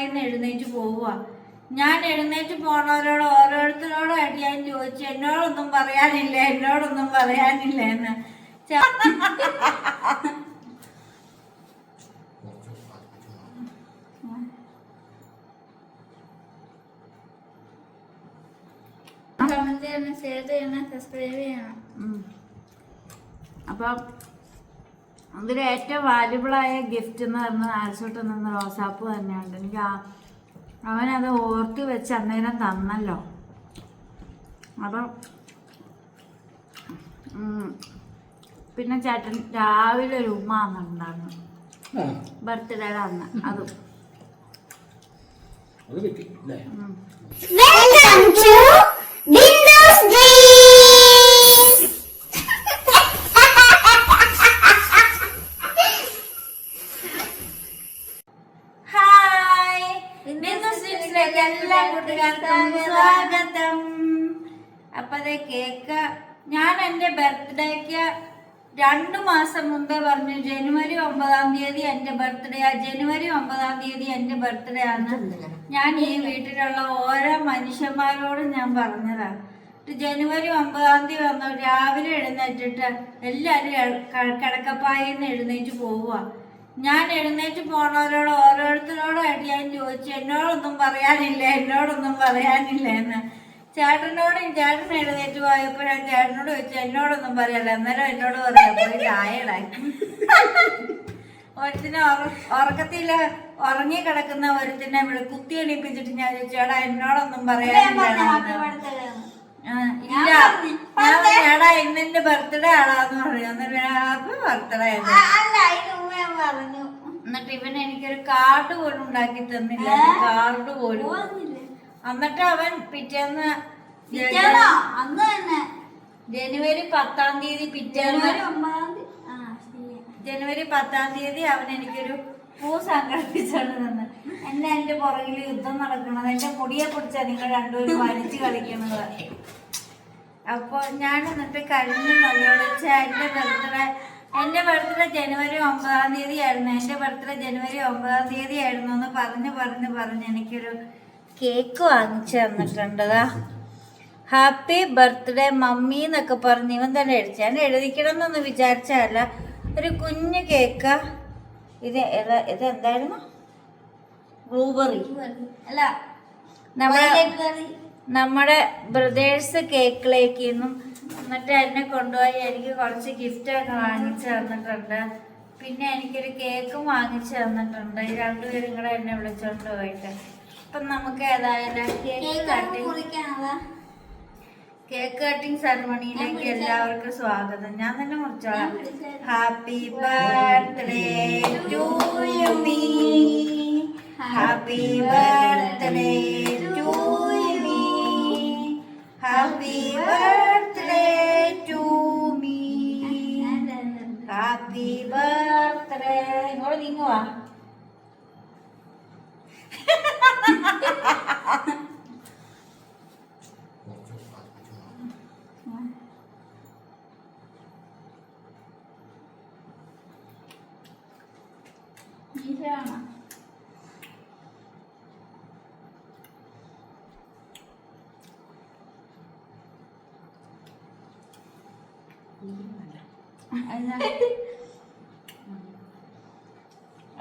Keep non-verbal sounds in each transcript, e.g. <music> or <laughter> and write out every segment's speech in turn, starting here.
നിന്ന് എഴുന്നേറ്റ് പോവുക. ഞാൻ എഴുന്നേറ്റ് പോണവരോട് ഓരോരുത്തരോടായിട്ട് ഞാൻ ചോദിച്ചു എന്നോടൊന്നും പറയാനില്ല എന്നോടൊന്നും പറയാനില്ല എന്ന്. കമന്റ് ചെയ്യണം ഷെയർ ചെയ്യണം സബ്സ്ക്രൈബ് ചെയ്യണം. അപ്പം അതിൽ ഏറ്റവും വാല്യുബിളായ ഗിഫ്റ്റ് എന്ന് പറഞ്ഞാൽ ആഴ്ചോട്ട് നിന്ന് റോസാപ്പ് തന്നെയുണ്ട്. എനിക്ക് ആ- അവനത് ഓർത്ത് വെച്ച് അന്നേരം തന്നല്ലോ. അപ്പം പിന്നെ ചേട്ടൻ രാവിലെ ഒരു ഉമ്മ അന്നുണ്ടായിരുന്നു ബർത്ത്ഡേ അന്ന്. അതും. അത് കിട്ടി അതെ കേക്ക്. ഞാൻ എന്റെ ബർത്ത്ഡേക്ക് രണ്ടു മാസം മുമ്പേ പറഞ്ഞു ജനുവരി ഒമ്പതാം തീയതി എന്റെ ബർത്ത്ഡേ ആ ജനുവരി ഒമ്പതാം തീയതി എന്റെ ബർത്ത്ഡേ ആണ്. ഞാൻ ഈ വീട്ടിലുള്ള ഓരോ മനുഷ്യന്മാരോടും ഞാൻ പറഞ്ഞതാണ് ജനുവരി ഒമ്പതാം തീയതി വന്നു രാവിലെ എഴുന്നേറ്റിട്ട് എല്ലാവരും കിടക്കപ്പായി നിന്ന് എഴുന്നേറ്റ് പോവുക ഞാൻ എഴുന്നേറ്റ് പോണവരോട് ഓരോരുത്തരോടായിട്ട് ഞാൻ ചോദിച്ചു എന്നോടൊന്നും പറയാനില്ല എന്നോടൊന്നും പറയാനില്ല എന്ന്. ചേട്ടനോടും ചേട്ടൻ എഴുന്നേറ്റ് പോയപ്പോ ഞാൻ ചേട്ടനോട് ചോദിച്ചു എന്നോടൊന്നും പറയല്ല അന്നേരം എന്നോട് പറയാം പോയി ചായടാക്കി ഒരുത്തിനെ ഉറ- ഉറക്കത്തിൽ ഉറങ്ങി കിടക്കുന്ന ഒരുത്തിനെ ഇവിടെ കുത്തി എണീപ്പിച്ചിട്ട് ഞാൻ ചോദിച്ചു ചേടാ എന്നോടൊന്നും പറയാ ഇല്ല. എടാ ഇന്നെന്റെ ബർത്ത്ഡേ ആളാന്ന് പറഞ്ഞു. അന്നേരം അത് ബർത്ത്ഡേ എന്നിട്ട് ഇവൻ എനിക്കൊരു കാർഡ് പോലും ഉണ്ടാക്കി തന്നില്ല. കാർഡ് പോലും. എന്നിട്ട് അവൻ പിറ്റേന്ന് പിറ്റേന്നോ? അന്ന് തന്നെ. ജനുവരി പത്താം തീയതി പിറ്റേന്ന് ജനുവരി ഒമ്പതാം തീയതി ആ ജനുവരി പത്താം തീയതി അവൻ എനിക്കൊരു പൂ സംഘടിപ്പിച്ചാണ് തന്നെ എന്നെ എന്റെ പുറകിൽ യുദ്ധം നടക്കണത്. എന്റെ മുടിയെ പിടിച്ചാ നിങ്ങൾ രണ്ടുപേരും വലിച്ചു കളിക്കണത്. അപ്പൊ ഞാൻ എന്നിട്ട് കഴിഞ്ഞു മലയാളിച്ച എന്റെ ബർത്ത്ഡേ എന്റെ ബർത്ത്ഡേ ജനുവരി ഒമ്പതാം തീയതി ആയിരുന്നു. എന്റെ ബർത്ത്ഡേ ജനുവരി ഒമ്പതാം തീയതി ആയിരുന്നു എന്ന് പറഞ്ഞു പറഞ്ഞു പറഞ്ഞ് എനിക്കൊരു കേക്ക് വാങ്ങിച്ചു തന്നിട്ടുണ്ടതാ ഹാപ്പി ബർത്ത്ഡേ മമ്മി എന്നൊക്കെ പറഞ്ഞ് ഇവൻ തന്നെ എഴുതി ഞാൻ എഴുതിക്കണം എന്നൊന്നും വിചാരിച്ചതല്ല. ഒരു കുഞ്ഞു കേക്ക്. ഇത് ഇത് എന്തായിരുന്നു? ബ്ലൂബെറി അല്ല നമ്മുടെ. നമ്മുടെ ബ്രദേഴ്സ് കേക്കിലേക്ക് നിന്നും എന്നിട്ട് എന്നെ കൊണ്ടുപോയി എനിക്ക് കുറച്ച് ഗിഫ്റ്റൊക്കെ വാങ്ങിച്ചു തന്നിട്ടുണ്ട്. പിന്നെ എനിക്കൊരു കേക്കും വാങ്ങിച്ചു തന്നിട്ടുണ്ട്. ഈ രണ്ടുപേരും കൂടെ എന്നെ വിളിച്ചോണ്ട് പോയിട്ട്. അപ്പം നമുക്ക് ഏതായാലും cake cutting cutting cake cutting സെറമണിയിലേക്ക് എല്ലാവർക്കും സ്വാഗതം. ഞാൻ തന്നെ മുറിച്ചോളാം. Happy birthday to you me happy birthday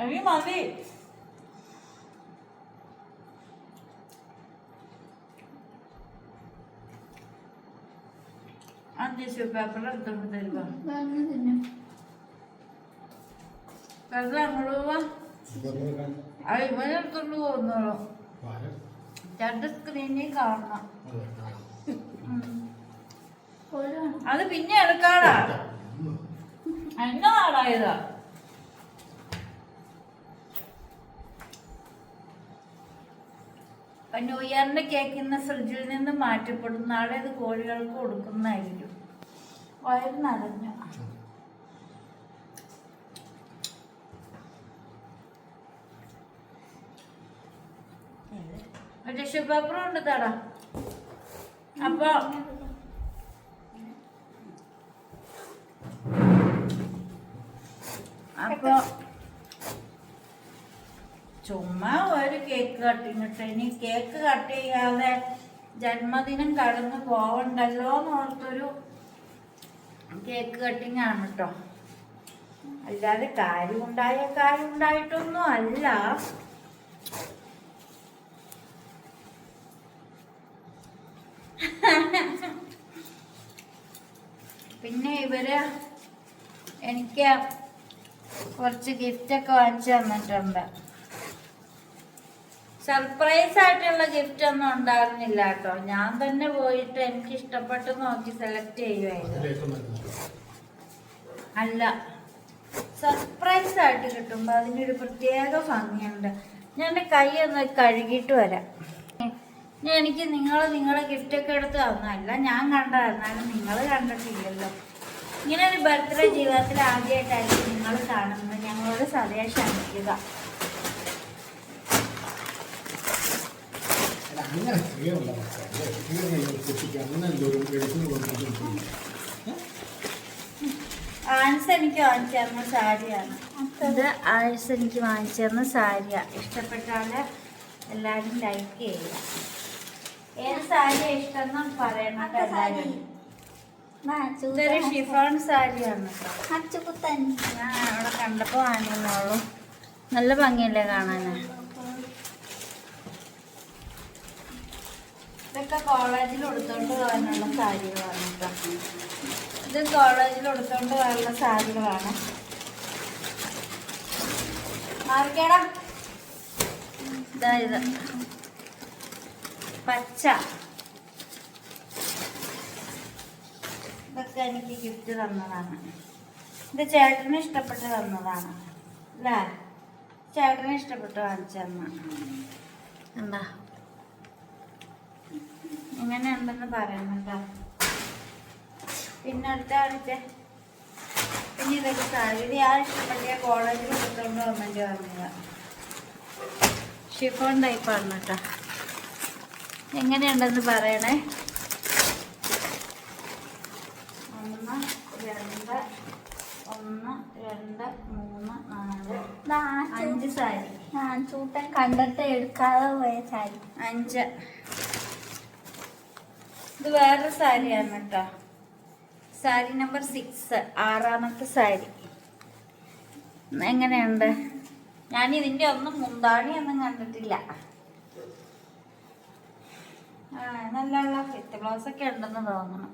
അരി മതി ആ ടിഷ്യൂ പേപ്പർ എടുത്തോണ്ട് തരുവാ. വെറുതെ അങ്ങോട്ട് പോവാ. ആ ഇവനെടുത്തോണ്ട് പോകുന്നോളൂ. രണ്ട് സ്ക്രീനിൽ കാണണം. അത് പിന്നെ എടുക്കാടാ എന്നതാടാ ഇതാ? ന്യൂ ഇയറിന്റെ കേക്ക് ഫ്രിഡ്ജിൽ നിന്ന് മാറ്റപ്പെടും. നാളെ ഇത് കോഴികൾക്ക് കൊടുക്കുന്നതായിരിക്കും. വയറ് നിറഞ്ഞു. ടിഷ്യൂ പേപ്പറും ഉണ്ട് തടാ. അപ്പൊ അപ്പൊ ചുമ്മാ ഒരു കേക്ക് കട്ടിങ് ഇനി കേക്ക് കട്ട് ചെയ്യാതെ ജന്മദിനം കടന്നു പോവണ്ടല്ലോ എന്ന് ഓർത്തൊരു കേക്ക് കട്ടിങ് ആണ് കേട്ടോ. അല്ലാതെ കാര്യമുണ്ടായ കാര്യമുണ്ടായിട്ടൊന്നും അല്ല. പിന്നെ ഇവർ എനിക്ക് കുറച്ച് ഗിഫ്റ്റൊക്കെ വാങ്ങിച്ചു തന്നിട്ടുണ്ട്. സർപ്രൈസ് ആയിട്ടുള്ള ഗിഫ്റ്റ് ഒന്നും ഉണ്ടായിരുന്നില്ല കേട്ടോ. ഞാൻ തന്നെ പോയിട്ട് എനിക്ക് ഇഷ്ടപ്പെട്ട് നോക്കി സെലക്ട് ചെയ്യുമായിരുന്നു അല്ല സർപ്രൈസ് ആയിട്ട് കിട്ടുമ്പോൾ അതിനൊരു പ്രത്യേക ഭംഗിയുണ്ട്. ഞാൻ കൈ ഒന്ന് കഴുകിയിട്ട് വരാം. ഞാൻ എനിക്ക് നിങ്ങൾ നിങ്ങളെ ഗിഫ്റ്റൊക്കെ എടുത്ത് തന്നല്ല ഞാൻ കണ്ടായിരുന്നാലും നിങ്ങൾ കണ്ടിട്ടില്ലല്ലോ. ഇങ്ങനെ ഒരു ബർത്ത്ഡേ ജീവിതത്തിൽ ആദ്യമായിട്ടായിരിക്കും നിങ്ങൾ കാണുന്നത്. ഞങ്ങളോട് സന്ദേശം ക്ഷമിക്കുക. അങ്ങനെ ചെയ്യണ്ട മക്കളെ ഇങ്ങനെ കുട്ടിക്ക് അങ്ങനെ ഒരു എടുത്തു ആൻസ് എനിക്ക് വാങ്ങിച്ചേർന്ന സാരിയാണ്. ഇത് ആൻസ് എനിക്ക് സാരിയാണ് ഇഷ്ടപ്പെട്ടാൽ എല്ലാവരും ലൈക്ക് ചെയ്യുക. ഏത് സാരിയാണ് ഇഷ്ടമെന്ന് പറയണം കേട്ടോ എല്ലാവരും ഇതൊരു ഷിഫോൺ സാരിയാണ് അവിടെ കണ്ടപ്പോൾ വാങ്ങിയെന്നോളൂ നല്ല ഭംഗിയല്ലേ കാണാൻ ഇതൊക്കെ കോളേജിൽ ഉടുത്തോണ്ട് പോകാനുള്ള സാരികളാണ് ഇത് കോളേജിൽ ഉടുത്തോണ്ട് പോകാനുള്ള സാരികളാണ് മാറിക്കേടാ. ഇതാ ഇത്. പച്ച. ഇതൊക്കെ എനിക്ക് ഗിഫ്റ്റ് തന്നതാണ്. ഇത് ചേട്ടന് ഇഷ്ടപ്പെട്ട് തന്നതാണ്. അല്ലേ ചേട്ടന് ഇഷ്ടപ്പെട്ട് വാങ്ങിച്ചു തന്നാണ് എന്താ? എങ്ങനെയുണ്ടെന്ന് ഉണ്ടെന്ന് കേട്ടോ പിന്നെ അടുത്ത കാണിച്ചേ പിന്നെ ഇതൊക്കെ സാരി ആ ഇഷ്ടപ്പെട്ടിയ കോളേജിൽ കൊടുത്തോണ്ട് ഗവൺമെന്റ് വാങ്ങിയതാ ഷിഫോൺ ടൈപ്പാണ് കേട്ടോ. എങ്ങനെയുണ്ടെന്ന് പറയണേ? ഒന്ന് രണ്ട് ഒന്ന് രണ്ട് മൂന്ന് നാല് അഞ്ച് സാരി. ചൂട്ടൻ കണ്ടിട്ട് എടുക്കാതെ പോയ സാരി. അഞ്ച്. ഇത് വേറൊരു സാരിയാണ് കേട്ടോ. സാരി നമ്പർ സിക്സ് ആറാമത്തെ സാരി. എങ്ങനെയുണ്ട്? ഞാൻ ഇതിന്റെ ഒന്നും മുന്താണി ഒന്നും കണ്ടിട്ടില്ല. ആ നല്ല ഫിത്ത് ഫിറ്റ് ബ്ലൗസ് ഒക്കെ ഉണ്ടെന്ന് തോന്നണം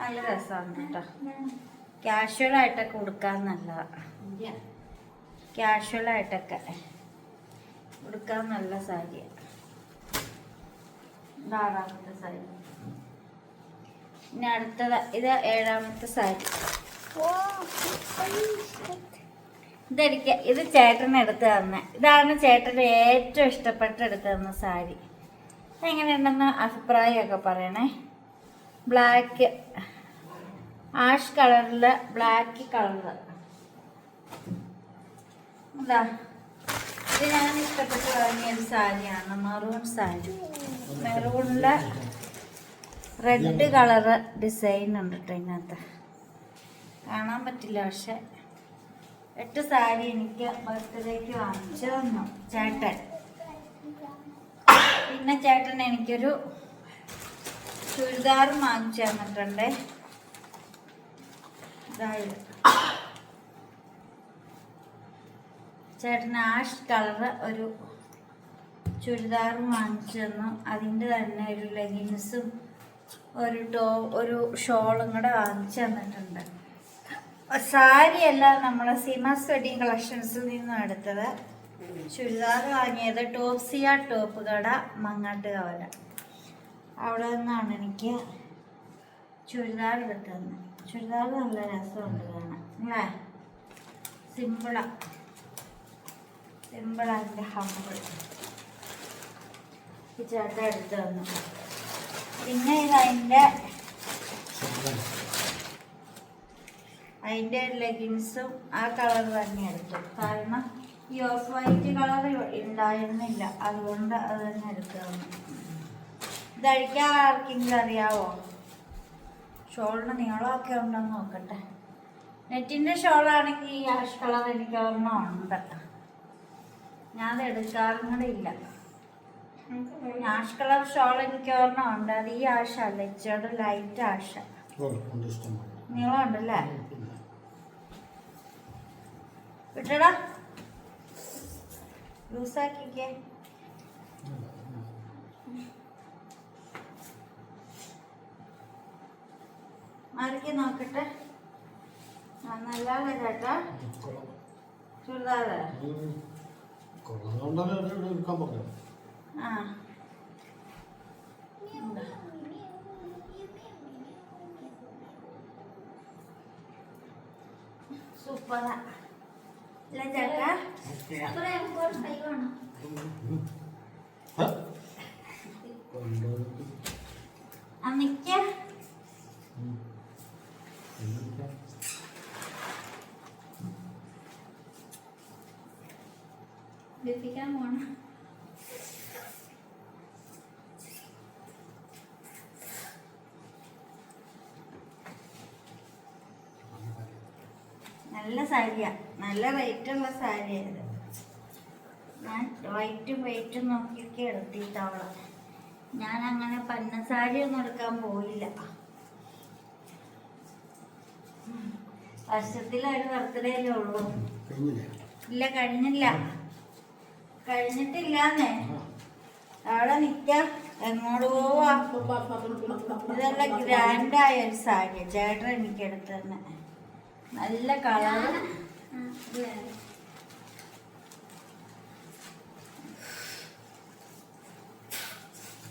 നല്ല രസമാണ് കേട്ടോ. കാഷ്വൽ ആയിട്ടൊക്കെ ഉടുക്കാൻ നല്ലതാണ് കാഷ്വൽ ആയിട്ടൊക്കെ ഉടുക്കാൻ നല്ല സാരിയാണ് ആറാമത്തെ സാരി. ഇനി അടുത്തത് ഇത് ഏഴാമത്തെ സാരി. ഇതെനിക്ക് ഇത് ചേട്ടൻ എടുത്തു തന്നെ. ഇതാണ് ചേട്ടന്റെ ഏറ്റവും ഇഷ്ടപ്പെട്ട് എടുത്ത് തന്ന സാരി. എങ്ങനെയുണ്ടെന്ന് അഭിപ്രായമൊക്കെ പറയണേ. ബ്ലാക്ക് ആഷ് കളറിൽ ബ്ലാക്ക് കളറ് എന്താ ഇഷ്ടപ്പെട്ട് വാങ്ങിയ ഒരു സാരിയാണ് മെറൂൺ സാരി. മെറൂണിൽ റെഡ് കളറ് ഡിസൈൻ ഉണ്ട് കേട്ടോ ഇതിനകത്ത്. കാണാൻ പറ്റില്ല പക്ഷെ എട്ട് സാരി എനിക്ക് ബർത്ത്ഡേക്ക് വാങ്ങിച്ചു തന്നു ചേട്ടൻ. പിന്നെ ചേട്ടൻ എനിക്കൊരു ചുരിദാറും വാങ്ങിച്ചു തന്നിട്ടുണ്ട്. ഇതായത് ചേട്ടൻ ആഷ് കളറ് ഒരു ചുരിദാറും വാങ്ങിച്ചു തന്നു അതിന്റെ തന്നെ ഒരു ലെഗിൻസും ഒരു ടോ ഒരു ഷോളും കൂടെ വാങ്ങിച്ചു തന്നിട്ടുണ്ട്. സാരിയല്ല നമ്മളെ സീമാസ് വെഡിങ് കളക്ഷൻസിൽ നിന്നും എടുത്തത്. ചുരിദാർ വാങ്ങിയത് ടോപ്സിയ ടോപ്പ് കട മങ്ങാട്ട് കവല അവിടെ നിന്നാണ് എനിക്ക് ചുരിദാർ എടുത്തത്. ചുരിദാർ നല്ല രസമുണ്ട് കാണാൻ അല്ലേ? സിമ്പിളാ ആൻഡ് ഹമ്പിൾ ഈ ചേട്ട എടുത്തു തന്നു. പിന്നെ ഇത് അതിന്റെ അതിന്റെ ലെഗിൻസും ആ കളർ തന്നെ എടുത്തു. കാരണം ഈ ഓഫ് വൈറ്റ് കളർ ഉണ്ടായിരുന്നില്ല. അതുകൊണ്ട് അത് തന്നെ എടുത്തു തന്നു. ഇതഴിക്കാൻ ആർക്കെങ്കിലും അറിയാവോ? ഷോളിന് നീളമൊക്കെ ഉണ്ടെന്ന് നോക്കട്ടെ. നെറ്റിന്റെ ഷോളാണെങ്കിൽ ഈ ആഷ് കളർ എനിക്ക് ഒന്നും ഉണ്ട്. ഞാൻ അത് എടുക്കാറും കൂടെ ഇല്ല. ആഷ് കളർ ഷോൾ എനിക്ക് ഓർമ്മ ഉണ്ട്. അത് ഈ ആഷ. അല്ല ഇച്ചിരി ലൈറ്റ് ആഷ നീളമുണ്ടല്ലേ വിട്ടടാ. ലൂസാക്കിക്കേ. മാറിക്ക് നോക്കട്ടെ. നല്ല നല്ലതാണ് ചേട്ടാ ചുരിദാറ് ആ. സൂപ്പറാ. അല്ല ചേട്ടാ? അത്ര എനിക്കൊരു കൈ വേണം ആ നിക്ക ലഭിക്കാൻ പോണം നല്ല സാരിയാ. നല്ല റേറ്റുള്ള സാരിയാണ് ഞാൻ വൈറ്റും വെയിറ്റും നോക്കിയൊക്കെ എടുത്തിട്ടവളെ ഞാൻ അങ്ങനെ പന്ന സാരി ഒന്നും എടുക്കാൻ പോയില്ല. വർഷത്തിൽ ഒരു ബർത്ത്ഡേ അല്ലേ ഉള്ളൂ ഇല്ല കഴിഞ്ഞില്ല. കഴിഞ്ഞിട്ടില്ലാന്നേ. അവിടെ നിക്കാം. എങ്ങോട്ട് പോവാ? ഇതല്ല ഗ്രാൻഡായ ഒരു സാരിയാണ് ചേട്ടൻ എനിക്ക് എടുത്തു തന്നെ. നല്ല കളർ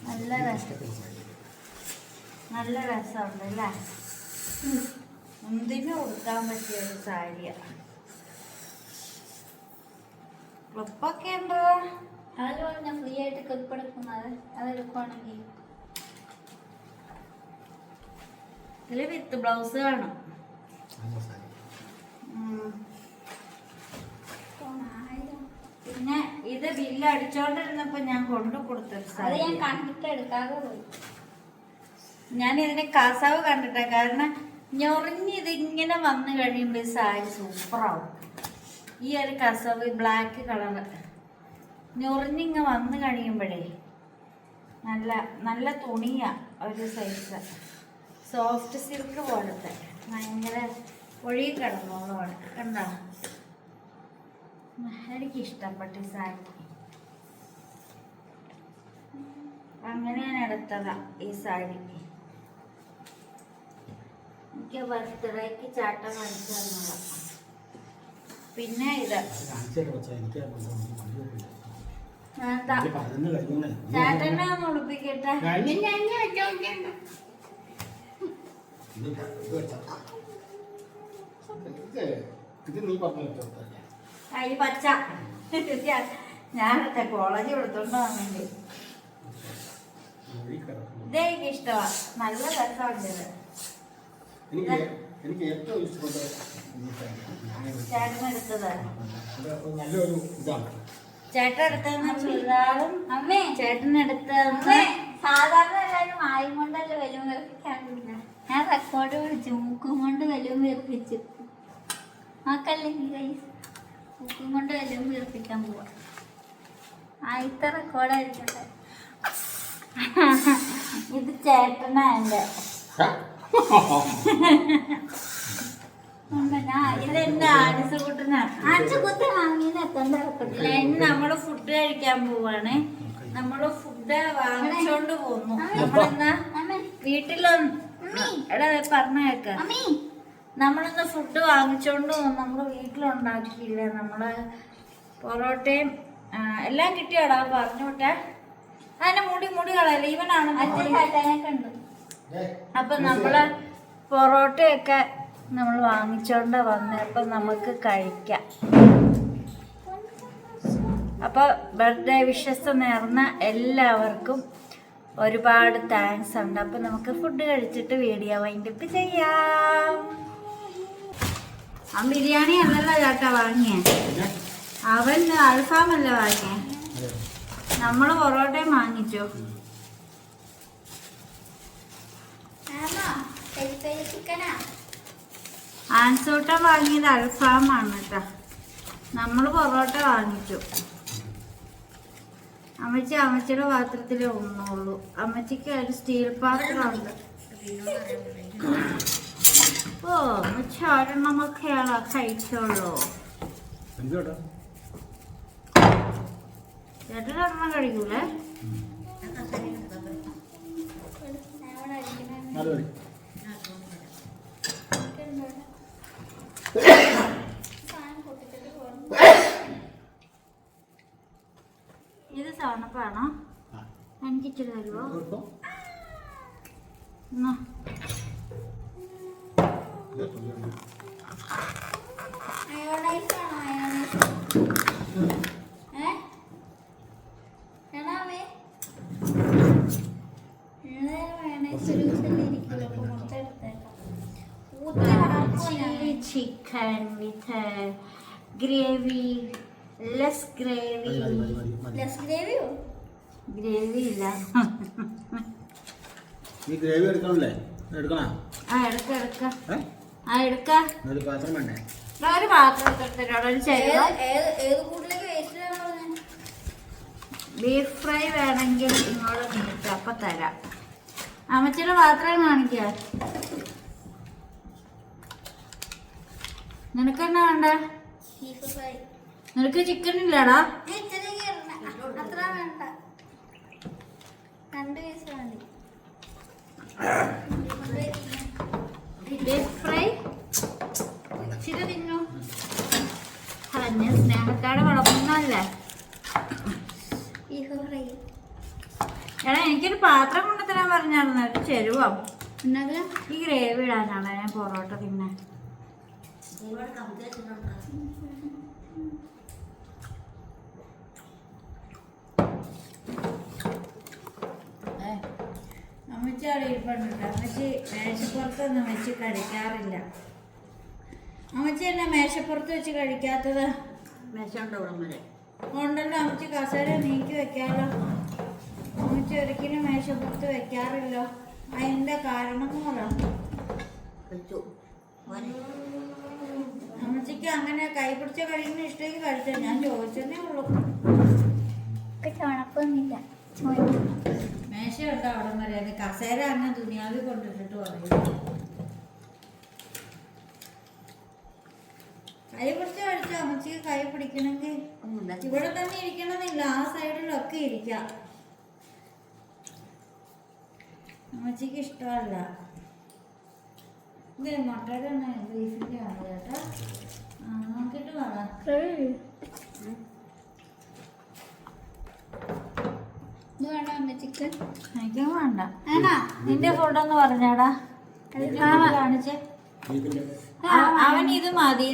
നല്ല രസം. നല്ല രസമുണ്ട് അല്ലേ? മുന്തിന് കൊടുക്കാൻ പറ്റിയ ഒരു സാരിയാ. ക്ലിപ്പൊക്കെ ഉണ്ടോ? അതിൽ പറഞ്ഞ ഫ്രീ ആയിട്ട് ക്ലിപ്പെടുക്കുന്നത് അതെടുക്കുവാണെങ്കിൽ ഇതിൽ വിത്ത് ബ്ലൗസ് കാണും. നല്ല സാരി ഉം. പിന്നെ ഇത് ബില്ല് അടിച്ചോണ്ടിരുന്നപ്പോ ഞാൻ കൊണ്ടു കൊടുത്തു ഞാൻ കണ്ടിട്ട് എടുക്കാതെ പോയി. ഞാൻ ഇതിന്റെ കസാവ് കണ്ടിട്ടാ. കാരണം ഞൊറിഞ്ഞിത് ഇങ്ങനെ വന്നു കഴിയുമ്പോ ഈ സാരി സൂപ്പറാവും. ഈ ഒരു കസവ് ബ്ലാക്ക് കളറ് ഞൊറിഞ്ഞിങ്ങ വന്നു കഴിയുമ്പോഴേ നല്ല നല്ല തുണിയാ ഒരു സൈസ് സോഫ്റ്റ് സിൽക്ക് പോലത്തെ. ഭയങ്കര ഒഴുകി കിടന്നോളാണ് കണ്ടോ? എനിക്ക് ഇഷ്ടപ്പെട്ട സാരി. അങ്ങനെ ഞാൻ എടുത്തതാ ഈ സാരി. എനിക്ക് ബർത്ത്ഡേക്ക് ചാട്ട മേടിച്ചു തന്നതാ. പിന്നെ ഇത്. ചേട്ടനെ ഒന്ന് ഉടുപ്പിക്കട്ടെ. ഇത് ഇത് നീ പറഞ്ഞ ഈ പച്ച. ഞാനത്തെ കോളേജ് കൊടുത്തോണ്ട് വന്നിട്ട് മൊഴി കിടക്കുന്നു. ഇതേ എനിക്ക് ഇഷ്ടമാ നല്ല രസമുണ്ട് എനിക്ക് ഏറ്റവും ഇഷ്ടപ്പെട്ട ചേട്ടൻ എടുത്തത്. നല്ലൊരു ഇതാണ്. ചേട്ടൻ എടുത്തതെന്ന് ചുരിദാറും അമ്മേ. ചേട്ടൻ എടുത്തതെന്ന് സാധാരണ എല്ലാവരും ആയും കൊണ്ടല്ലേ വലിയ വീർപ്പിക്കാറില്ല ഞാൻ റെക്കോർഡ് വിളിച്ചു മൂക്കും കൊണ്ട് വലിയ വീർപ്പിച്ചു നോക്കല്ലെങ്കിൽ കൈ മൂക്കും കൊണ്ട് വലിയ വീർപ്പിക്കാൻ പോവാ. ആദ്യത്തെ റെക്കോർഡായിരിക്കട്ടെ <laughs> ഇത് ചേട്ടനാ ഇന്ന് നമ്മൾ ഫുഡ് കഴിക്കാൻ പോവാണ്. നമ്മൾ ഫുഡ് വാങ്ങിച്ചോണ്ട് പോന്നു നമ്മളെന്നാ അമ്മേ. വീട്ടിലൊന്ന് എടാ പറഞ്ഞേക്കാം അമ്മേ. നമ്മളിന്ന് ഫുഡ് വാങ്ങിച്ചോണ്ട് നമ്മൾ നമ്മൾ വീട്ടിലുണ്ടാക്കിയില്ല? നമ്മൾ പൊറോട്ടയും എല്ലാം കിട്ടിയാടാ പറഞ്ഞോട്ടെ അതിന്റെ മുടി മുടി കളയല്ല? ഇവനാണ് ഉണ്ട്. അപ്പൊ നമ്മൾ പൊറോട്ടയൊക്കെ നമ്മൾ വാങ്ങിച്ചോണ്ട് വന്നപ്പോ നമുക്ക് കഴിക്കാം. അപ്പൊ ബർത്ത്ഡേ വിഷസ് നേർന്ന എല്ലാവർക്കും ഒരുപാട് താങ്ക്സ് ഉണ്ട്. അപ്പൊ നമുക്ക് ഫുഡ് കഴിച്ചിട്ട് വീഡിയോ വൈൻഡപ്പ് ചെയ്യാം. ആ ബിരിയാണി അല്ലല്ലോ ചേട്ടാ വാങ്ങിയേ. അവൻ അൽഫാമല്ല വാങ്ങിയേ. നമ്മൾ പൊറോട്ടയും വാങ്ങിച്ചു. ആണോ ആൻസൂട്ടൻ വാങ്ങിയത് അൽഫാമാണ് കേട്ടോ. നമ്മൾ പൊറോട്ട വാങ്ങിച്ചു. അമ്മച്ചി അമ്മച്ചിയുടെ പാത്രത്തിലേ ഉണ്ണുള്ളൂ. അമ്മച്ചിക്ക് ഒരു സ്റ്റീൽ പാത്രമുണ്ട് ഓ അമ്മച്ചി ഒരെണ്ണമൊക്കെയാണോ കഴിച്ചോളൂ ഒരെണ്ണം കഴിക്കൂലേ? ഇത് സവണപ്പാണോ എനിക്ക് ഇച്ചിരി തരുമോ എന്നാ chicken with gravy. Less gravy. Less ഗ്രേവിയോ? Gravy ഇല്ല ഈ ഗ്രേവി എടുക്കണല്ലേ? എടുക്കണോ? ആ എടുക്ക എടുക്ക. ആ എടുക്ക. ഒരു പാത്രം വേണ്ടേ? ഒരു പാത്രം ബീഫ് ഫ്രൈ വേണമെങ്കിൽ ഇങ്ങോട്ട് നിന്നിട്ട് അപ്പൊ തരാം. അമ്മച്ചിയുടെ പാത്രം കാണിക്ക. നിനക്ക് എന്നാ വേണ്ട? ബീഫ് ഫ്രൈ നിനക്ക് ചിക്കൻ ഇല്ലടാ. അത്ര വേണ്ട. രണ്ട് പീസ് മതി. <coughs> ബീഫ് ഫ്രൈ ഇച്ചിരി തിന്നു. കളഞ്ഞ സ്നേഹത്തോടെ വളർത്തുന്നല്ലേ ഫ്രൈ എടാ എനിക്കൊരു പാത്രം കൊണ്ടുതരാൻ പറഞ്ഞായിരുന്നു. ഒരു ചെരുവോ? എന്നത് ഈ ഗ്രേവി ഇടാനാണ് ഞാൻ പൊറോട്ട തിന്നെ. അമ്മച്ചി അവിടെ ഇരിപ്പുണ്ട്. അമ്മച്ചി മേശപ്പുറത്തൊന്നും വെച്ച് കഴിക്കാറില്ല. അമ്മച്ചി തന്നെ മേശപ്പുറത്ത് വെച്ച് കഴിക്കാത്തത്? ഉണ്ടല്ലോ അമ്മച്ചി കസേര നീക്കി വെക്കാലോ. അമ്മച്ചി ഒരിക്കലും മേശപ്പുറത്ത് വെക്കാറില്ലോ. അതിന്റെ കാരണം മൂലം അമ്മച്ചിക്ക് അങ്ങനെ കൈ പിടിച്ച കഴിക്കുന്ന ഇഷ്ടമെങ്കിൽ കഴിച്ചോ ഞാൻ ചോദിച്ചതേ ഉള്ളൂ. ചുണക്കൊന്നുമില്ല. മേശ ഉണ്ടോ അവിടെ വരെ. അത് കസേര അങ്ങ് ദുനിയാവി കൊണ്ടിട്ടിട്ട് പറയും. കൈ പിടിച്ച് കഴിച്ചു അമ്മച്ചിക്ക് കൈ പിടിക്കണമെങ്കിൽ. ഇവിടെ തന്നെ ഇരിക്കണമെന്നില്ല ആ സൈഡിലൊക്കെ ഇരിക്കാം. അമ്മച്ചിക്ക് ഇഷ്ടമല്ല. ഇത് മുട്ടയുടെ ബീഫിന്റെ ആണ് ചേട്ടാ നോക്കിയിട്ട് വേണം എനിക്കും വേണ്ട. നിന്റെ ഫുഡെന്ന് പറഞ്ഞാടാ. കാണിച്ചേ. അവൻ ഇത് മതി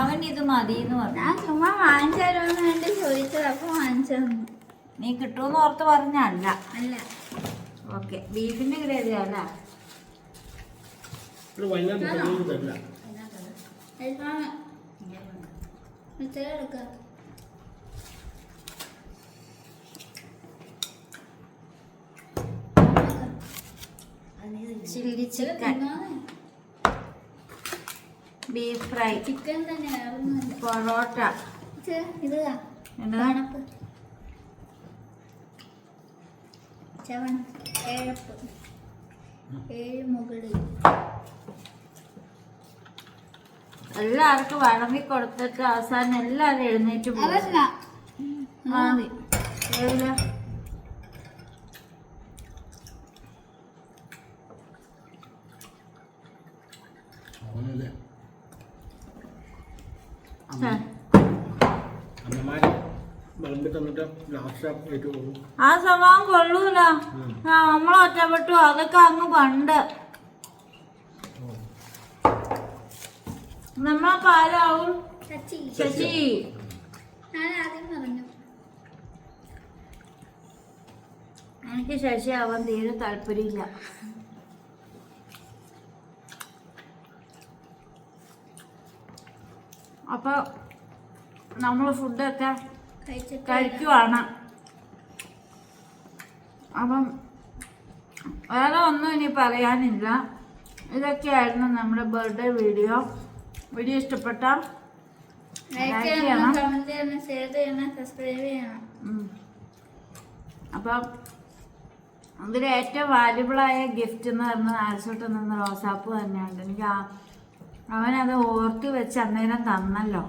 അവൻ ഇത് മതി എന്ന് പറഞ്ഞു. ഞാൻ ചുമ്മാ വാങ്ങിച്ചു വേണ്ടി ചോദിച്ചത് അപ്പൊ വാങ്ങിച്ചു നീ കിട്ടുമെന്ന് ഓർത്ത് പറഞ്ഞല്ല അല്ല. ഓക്കെ ബീഫിന്റെ ഗ്രേവി അല്ല എടുക്കാം. Chilli chicken beef fry chicken തന്നെ പൊറോട്ട. ഇത് ഏഴപ്പ്. ഏഴ് മുകളിൽ. എല്ലാവർക്കും വഴങ്ങി കൊടുത്തിട്ട് അവസാനം എല്ലാവരും എഴുന്നേറ്റ് പോകും അതല്ല ആ. ഏതില? അവനല്ലേ ഛെ, അമ്മമാര് വിളമ്പി തന്നിട്ട് ലാസ്റ്റ് ആ സ്വഭാവം കൊള്ളൂല. നമ്മൾ ഒറ്റപ്പെട്ടു. അതൊക്കെ അങ്ങ് പണ്ട്. നമ്മളെ പാലാവും. ശശി. ഞാൻ ആദ്യം പറഞ്ഞു. എനിക്ക് ശശി ആവാൻ തീരെ താല്പര്യമില്ല. അപ്പൊ നമ്മൾ ഫുഡൊക്കെ കഴിക്കുവാണ്. അപ്പം വേറെ ഒന്നും ഇനി പറയാനില്ല. ഇതൊക്കെയായിരുന്നു നമ്മുടെ ബർത്ത്ഡേ വീഡിയോ. വീഡിയോ ഇഷ്ടപ്പെട്ട ലൈക്ക് ചെയ്യണം. കമന്റ് ചെയ്യണം ഷെയർ ചെയ്യണം സബ്സ്ക്രൈബ് ചെയ്യണം. അപ്പം അതിൽ ഏറ്റവും വാല്യുബിളായ ഗിഫ്റ്റ് എന്ന് പറഞ്ഞാൽ ആൽസോട്ട് നിന്ന് റോസാപ്പ് തന്നെയുണ്ട്. എനിക്ക് ആ അവനത് ഓർത്ത് വെച്ച് അന്നേരം തന്നല്ലോ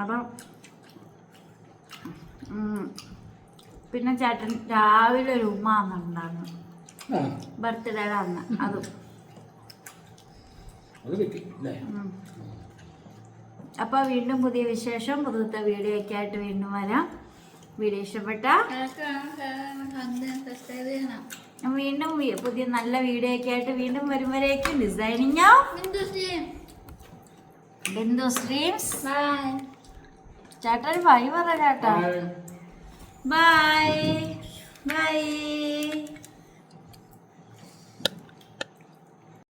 അപ്പം പിന്നെ ചേട്ടൻ രാവിലെ ഒരു ഉമ്മ അന്നുണ്ടായിരുന്നു ബർത്ത്ഡേ അന്ന് അതും അത് വെക്കും അപ്പോൾ വീണ്ടും പുതിയ വിശേഷം പുതുത്തെ വീഡിയോ ഒക്കെ ആയിട്ട് വീണ്ടും വരാം വീഡിയോ ഇഷ്ടപ്പെട്ട സബ്സ്ക്രൈബ് ചെയ്യണം വീണ്ടും പുതിയ നല്ല വീഡിയോ ഒക്കെ ആയിട്ട് വീണ്ടും വരുമ്പോഴേക്കും ഡിസൈനിങ് ബിന്ദു സ്ട്രീംസ് ബൈ ചേട്ടാ ഒരു ബൈ പറ ചേട്ടാ. Bye bye